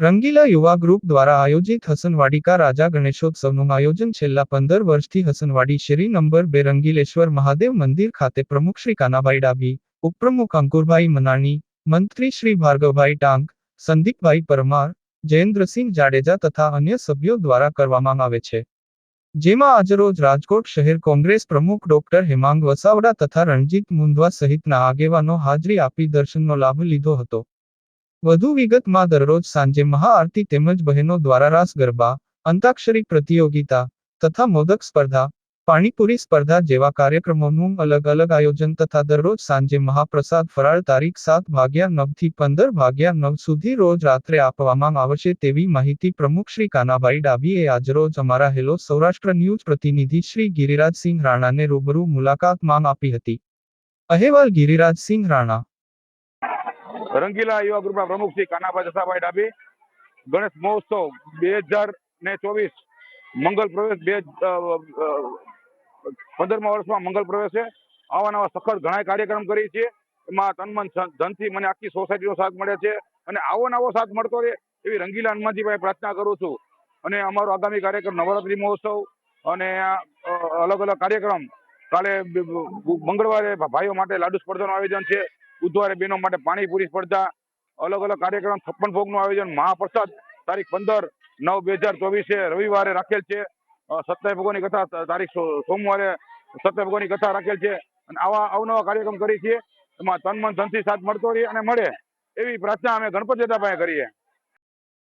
રંગીલા યુવા ગ્રુપ દ્વારા આયોજિત હસનવાડીકા રાજા ગણેશોત્સવનું આયોજન છેલ્લા પંદર વર્ષથી હસનવાડી શેરી નંબર બે રંગીલેશ્વર મહાદેવ મંદિર ખાતે પ્રમુખ શ્રી કાનાભાઈ ડાભી, ઉપપ્રમુખ અંકુરભાઈ મનાણી, મંત્રી શ્રી ભાર્ગવભાઈ ટાંગ સંદીપભાઈ પરમાર, જયેન્દ્રસિંહ જાડેજા તથા અન્ય સભ્યો દ્વારા કરવામાં આવે છે. જેમાં આજરોજ રાજકોટ શહેર કોંગ્રેસ પ્રમુખ ડોક્ટર હેમાંગ વસાવડા તથા રણજીત મુંદવા સહિતના આગેવાનો હાજરી આપી દર્શનનો લાભ લીધો હતો. વધુ વિગતમાં દરરોજ સાંજે મહાઆરતી તેમજ બહેનો દ્વારા રાસ ગરબા, અંતાક્ષરી પ્રતિયોગિતા તથા મોદક સ્પર્ધા, પાણીપુરી સ્પર્ધા જેવા કાર્યક્રમોનું અલગ અલગ આયોજન તથા દરરોજ સાંજે મહાપ્રસાદ ફરાળ તારીખ સાત ભાગ્યા નવથી પંદર ભાગ્યા નવ સુધી રોજ રાત્રે આપવામાં આવશે તેવી માહિતી પ્રમુખ શ્રી કાનાભાઈ ડાભીએ આજરોજ અમારા હેલો સૌરાષ્ટ્ર ન્યૂઝ પ્રતિનિધિ શ્રી ગિરિરાજસિંહ રાણાને રૂબરૂ મુલાકાતમાં આપી હતી. અહેવાલ ગિરિરાજસિંહ રાણા રંગીલા યુવા ગ્રુપના પ્રમુખ શ્રી કાનાભાઈ જસાભાઈ ડાભી, ગણેશ મહોત્સવ બે હજાર ને ચોવીસ, મંગલ પ્રવેશ બે પંદરમા વર્ષમાં મંગલ પ્રવેશ. આવા નવા સખત ઘણા કાર્યક્રમ કરી છે એમાં તનમન ધન- ધનથી મને આખી સોસાયટીનો સાથ મળે છે. અને આવો નવો સાથ મળતો રહે એવી રંગીલા હનુમાનજીભાઈ પ્રાર્થના કરું છું. અને અમારો આગામી કાર્યક્રમ નવરાત્રી મહોત્સવ અને અલગ અલગ કાર્યક્રમ કાલે મંગળવારે ભાઈઓ માટે લાડુ સ્પર્ધાનું આયોજન છે. બુધવારે બહેનો માટે પાણીપુરી સ્પર્ધા. અલગ અલગ કાર્યક્રમ છપ્પન ભોગનું આયોજન. મહાપ્રસાદ તારીખ પંદર નવ બે હજાર ચોવીસે રવિવારે રાખેલ છે. અ, સત્યાવીસ ભગવાનની કથા તારીખ સોમવારે સત્યાવીસ ભગવાનની કથા રાખેલ છે. અને આવા અવનવા કાર્યક્રમ કરી છીએ. એમાં તન મન ધનથી સાથ મળતો રહીએ અને મળે. એવી પ્રાર્થના અમે ગણપતિ દાદા પાસે કરીએ.